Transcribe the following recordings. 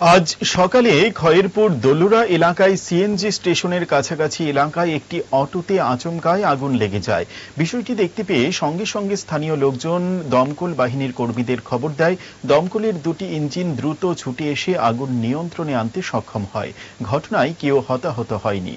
আজ সকালে খয়েরপুর দলুরা এলাকায় সিএনজি স্টেশনের কাছাকাছি এলাকায় একটি অটোতে আচমকায় আগুন লেগে যায়। বিষয়টি দেখতে পেয়ে সঙ্গে সঙ্গে স্থানীয় লোকজন দমকল বাহিনীর কর্মীদের খবর দেয়। দমকলের দুটি ইঞ্জিন দ্রুত ছুটে এসে আগুন নিয়ন্ত্রণে আনতে সক্ষম হয়। ঘটনায় কেউ হতাহত হয়নি।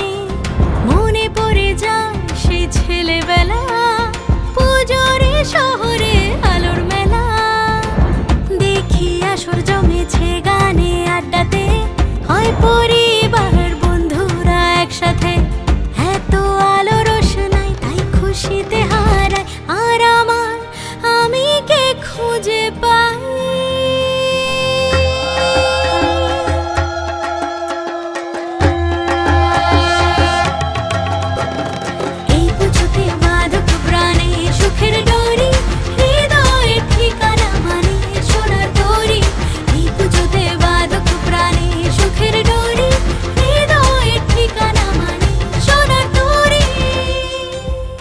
হয়